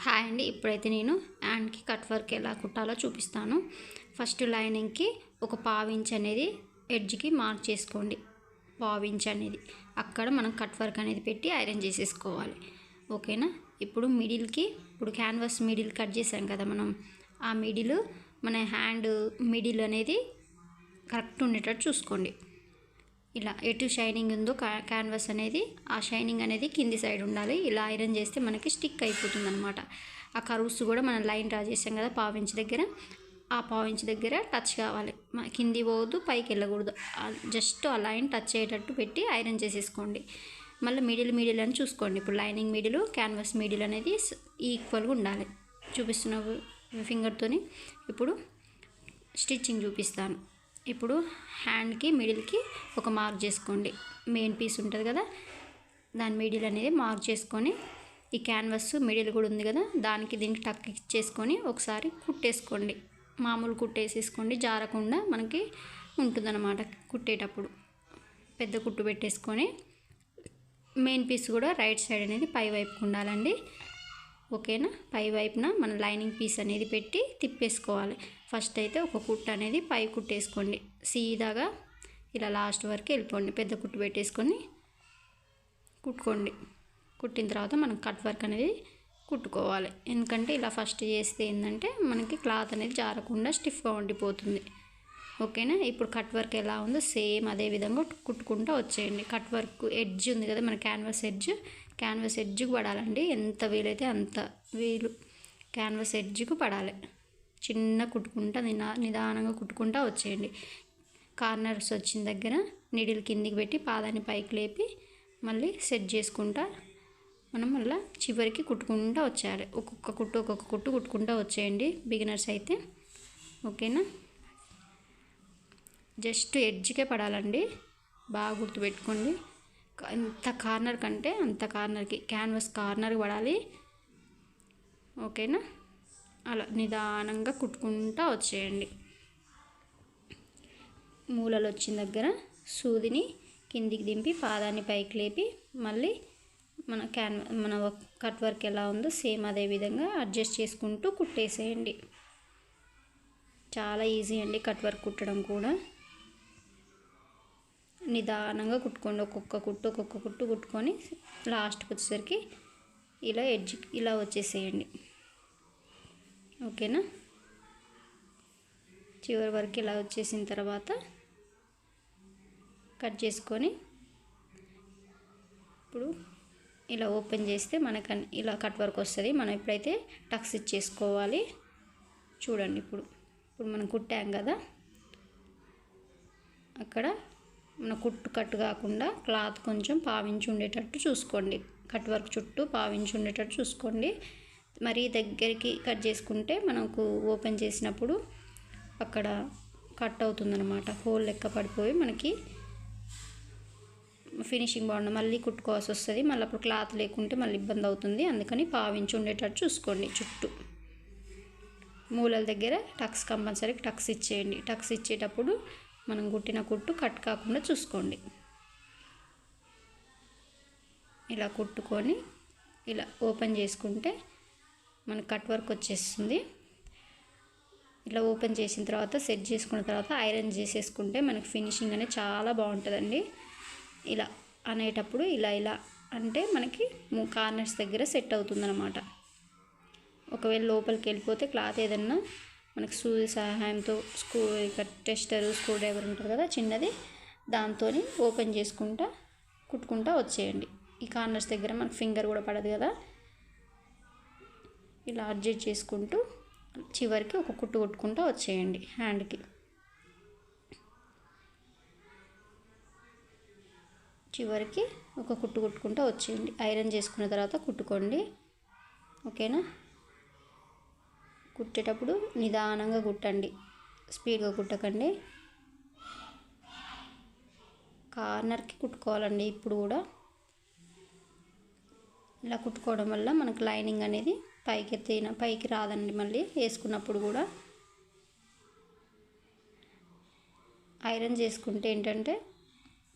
Hi అండి. ఇప్పుడైతే నేను హ్యాండ్కి కట్ వర్క్ ఎలా కుట్టాలో చూపిస్తాను. ఫస్ట్ లైనింగ్కి ఒక పావించ్ అనేది ఎడ్జ్కి మార్క్ చేసుకోండి. పావించ్ అనేది. అక్కడ మనం కట్ వర్క్ అనేది పెట్టి ఐరన్ చేసేసుకోవాలి. ఓకేనా? ఇప్పుడు మిడిల్కి ఇప్పుడు క్యాన్వాస్ మిడిల్ కట్ చేసాం కదా మనం. ఆ మిడిల్ మన హ్యాండ్ మిడిల్ అనేది కరెక్ట్ ఉండేటట్టు చూసుకోండి. ఇలా ఎటు షైనింగ్ ఉందో క్యాన్వాస్ అనేది ఆ షైనింగ్ అనేది కింది సైడ్ ఉండాలి. ఇలా ఐరన్ చేస్తే మనకి స్టిక్ అయిపోతుంది అనమాట ఆ కరువుస్ కూడా మనం లైన్ డ్రా చేసాం కదా పావించి దగ్గర. ఆ పావించి దగ్గర టచ్ కావాలి. కింది పోవద్దు పైకి వెళ్ళకూడదు. జస్ట్ ఆ లైన్ టచ్ అయ్యేటట్టు పెట్టి ఐరన్ చేసేసుకోండి. మళ్ళీ మిడిల్ మిడిల్ అని చూసుకోండి. ఇప్పుడు లైనింగ్ మిడిల్ క్యాన్వాస్ మిడిల్ అనేది ఈక్వల్గా ఉండాలి. చూపిస్తున్న ఫింగర్తోని. ఇప్పుడు స్టిచ్చింగ్ చూపిస్తాను. ఇప్పుడు హ్యాండ్కి మిడిల్కి ఒక మార్క్ చేసుకోండి. మెయిన్ పీస్ ఉంటుంది కదా దాని మిడిల్ అనేది మార్క్ చేసుకొని ఈ క్యాన్వాస్ మిడిల్ కూడా ఉంది కదా దానికి దీనికి టక్ ఇచ్చేసుకొని ఒకసారి కుట్టేసుకోండి. మామూలు కుట్టేసేసుకోండి జారకుండా మనకి ఉంటుందన్నమాట కుట్టేటప్పుడు. పెద్ద కుట్టు పెట్టేసుకొని మెయిన్ పీస్ కూడా రైట్ సైడ్ అనేది పై వైపుకు ఉండాలండి. ఓకేనా? పై వైపున మన లైనింగ్ పీస్ అనేది పెట్టి తిప్పేసుకోవాలి. ఫస్ట్ అయితే ఒక కుట్టు అనేది పై కుట్టేసుకోండి. సీదాగా ఇలా లాస్ట్ వరకు వెళ్ళిపోండి. పెద్ద కుట్టు పెట్టేసుకొని కుట్టుకోండి. కుట్టిన తర్వాత మనం కట్ వర్క్ అనేది కుట్టుకోవాలి. ఎందుకంటే ఇలా ఫస్ట్ చేస్తే ఏంటంటే మనకి క్లాత్ అనేది జారకుండా స్టిఫ్గా ఉండిపోతుంది. ఓకేనా? ఇప్పుడు కట్ వర్క్ ఎలా ఉందో సేమ్ అదే విధంగా కుట్టుకుంటూ వచ్చేయండి. కట్ వర్క్ ఎడ్జ్ ఉంది కదా మన క్యాన్వాస్ ఎడ్జ్. క్యాన్వాస్ ఎడ్జ్కి పడాలండి. ఎంత వీలైతే అంత వీలు క్యాన్వాస్ ఎడ్జ్కు పడాలి. చిన్న కుట్టుకుంటా నినా నిదానంగా కుట్టుకుంటా వచ్చేయండి. కార్నర్స్ వచ్చిన దగ్గర నీడిల్ కిందికి పెట్టి పాదాన్ని పైకి లేపి మళ్ళీ సెట్ చేసుకుంటా మనం మళ్ళీ చివరికి కుట్టుకుంటూ వచ్చేయాలి. ఒక్కొక్క కుట్టు ఒక్కొక్క కుట్టు కుట్టుకుంటూ వచ్చేయండి. బిగినర్స్ అయితే. ఓకేనా? జస్ట్ ఎడ్జ్కే పడాలండి. బాగా గుర్తుపెట్టుకోండి. ఎంత కార్నర్ కంటే అంత కార్నర్కి క్యాన్వాస్ కార్నర్కి పడాలి. ఓకేనా? అలా నిదానంగా కుట్టుకుంటూ వచ్చేయండి. మూలలు వచ్చిన దగ్గర సూదిని కిందికి దింపి పాదాన్ని పైకి లేపి మళ్ళీ మన క్యాన్ మన కట్ వర్క్ ఎలా ఉందో సేమ్ అదే విధంగా అడ్జస్ట్ చేసుకుంటూ కుట్టేసేయండి. చాలా ఈజీ అండి కట్ వర్క్ కుట్టడం కూడా. నిదానంగా కుట్టుకోండి. ఒక్కొక్క కుట్టు ఒక్కొక్క కుట్టు కుట్టుకొని లాస్ట్కి వచ్చేసరికి ఇలా ఎడ్జ్ ఇలా వచ్చేసేయండి. ఓకేనా? చివరి వరకు ఇలా వచ్చేసిన తర్వాత కట్ చేసుకొని ఇప్పుడు ఇలా ఓపెన్ చేస్తే మనకు ఇలా కట్ వర్క్ వస్తుంది. మనం ఇప్పుడైతే టక్స్ ఇచ్చేసుకోవాలి చూడండి ఇప్పుడు. ఇప్పుడు మనం కుట్టాం కదా? అక్కడ మన కుట్టు కట్టు కాకుండా క్లాత్ కొంచెం పావించి ఉండేటట్టు చూసుకోండి. కట్ వర్క్ చుట్టూ పావించి ఉండేటట్టు చూసుకోండి. మరీ దగ్గరికి కట్ చేసుకుంటే మనకు ఓపెన్ చేసినప్పుడు అక్కడ కట్ అవుతుందన్నమాట. హోల్ లెక్క పడిపోయి మనకి ఫినిషింగ్ బాగుండదు మళ్ళీ కుట్టుకోవాల్సి వస్తుంది. మళ్ళీ అప్పుడు క్లాత్ లేకుంటే మళ్ళీ ఇబ్బంది అవుతుంది. అందుకని పావించి ఉండేటట్టు చూసుకోండి చుట్టూ. మూలల దగ్గర టక్స్ కంపల్సరీ టక్స్ ఇచ్చేయండి. టక్స్ ఇచ్చేటప్పుడు మనం కుట్టిన కుట్టు కట్ కాకుండా చూసుకోండి. ఇలా కుట్టుకొని ఇలా ఓపెన్ చేసుకుంటే మన కట్ వర్క్ వచ్చేస్తుంది. ఇలా ఓపెన్ చేసిన తర్వాత సెట్ చేసుకున్న తర్వాత ఐరన్ చేసేసుకుంటే మనకి ఫినిషింగ్ అనేది చాలా బాగుంటుందండి. ఇలా అనేటప్పుడు ఇలా ఇలా అంటే మనకి కార్నర్స్ దగ్గర సెట్ అవుతుందన్నమాట. ఒకవేళ లోపలికి వెళ్ళిపోతే క్లాత్ ఏదన్నా మనకి సూది సహాయంతో స్క్రూ టెస్టర్ స్క్రూ డ్రైవర్ ఉంటుంది కదా చిన్నది. దాంతో ఓపెన్ చేసుకుంటా కుట్టుకుంటా వచ్చేయండి. ఈ కార్నర్స్ దగ్గర మనకు ఫింగర్ కూడా పడదు కదా. ఇలా అడ్జస్ట్ చేసుకుంటూ చివరికి ఒక కుట్టు కొట్టుకుంటూ వచ్చేయండి హ్యాండ్కి. చివరికి ఒక కుట్టు కుట్టుకుంటూ వచ్చేయండి. ఐరన్ చేసుకున్న తర్వాత కుట్టుకోండి. ఓకేనా? కుట్టేటప్పుడు నిదానంగా కుట్టండి. స్పీడ్గా కుట్టకండి. కార్నర్కి కుట్టుకోవాలండి ఇప్పుడు కూడా. ఇలా కుట్టుకోవడం వల్ల మనకు లైనింగ్ అనేది పైకి ఎత్తిన పైకి రాదండి మళ్ళీ వేసుకున్నప్పుడు కూడా. ఐరన్ చేసుకుంటే ఏంటంటే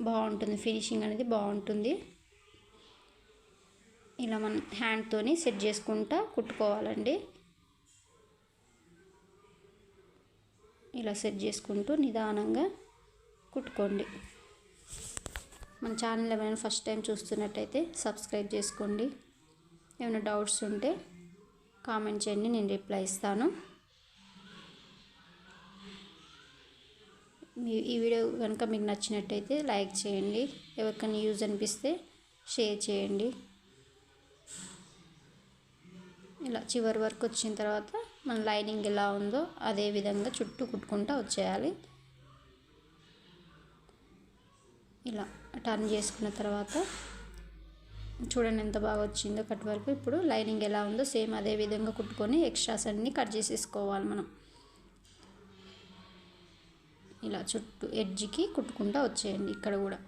బాగుంటుంది ఫినిషింగ్ అనేది బాగుంటుంది. ఇలా మనం హ్యాండ్తోని సెట్ చేసుకుంటా కుట్టుకోవాలండి. ఇలా సెట్ చేసుకుంటూ నిదానంగా కుట్టుకోండి. మన ఛానల్ ఏమైనా ఫస్ట్ టైం చూస్తున్నట్టయితే సబ్స్క్రైబ్ చేసుకోండి. ఏమైనా డౌట్స్ ఉంటే కామెంట్ చేయండి నేను రిప్లై ఇస్తాను. మీ ఈ వీడియో కనుక మీకు నచ్చినట్టయితే లైక్ చేయండి ఎవరికైనా యూజ్ అనిపిస్తే షేర్ చేయండి. ఇలా చివరి వరకు వచ్చిన తర్వాత మన లైనింగ్ ఎలా ఉందో అదే విధంగా చుట్టూ కుట్టుకుంటూ వచ్చేయాలి. ఇలా టర్న్ చేసుకున్న తర్వాత చూడండి ఎంత బాగా వచ్చిందో కట్ వరకు. ఇప్పుడు లైనింగ్ ఎలా ఉందో సేమ్ అదే విధంగా కుట్టుకొని ఎక్స్ట్రాస్ అన్నీ కట్ చేసేసుకోవాలి మనం. ఇలా చుట్టూ ఎడ్జ్కి కుట్టుకుంటూ వచ్చేయండి ఇక్కడ కూడా.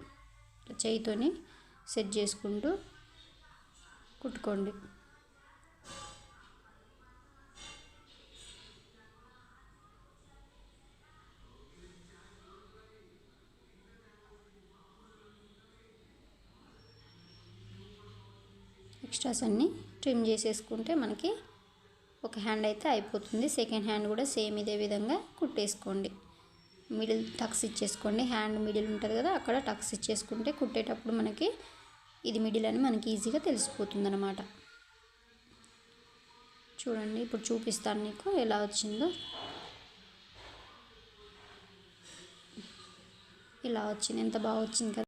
చేయితోని సెట్ చేసుకుంటూ కుట్టుకోండి. ఎక్స్ట్రాస్ అన్నీ ట్రిమ్ చేసేసుకుంటే మనకి ఒక హ్యాండ్ అయితే అయిపోతుంది. సెకండ్ హ్యాండ్ కూడా సేమ్ ఇదే విధంగా కుట్టేసుకోండి. మిడిల్ టక్స్ ఇచ్చేసుకోండి. హ్యాండ్ మిడిల్ ఉంటుంది కదా అక్కడ టక్స్ ఇచ్చేసుకుంటే కుట్టేటప్పుడు మనకి ఇది మిడిల్ అని మనకి ఈజీగా తెలిసిపోతుంది అనమాట చూడండి ఇప్పుడు చూపిస్తాను నీకు ఎలా వచ్చిందో. ఇలా వచ్చింది. ఎంత బాగా వచ్చింది కదా.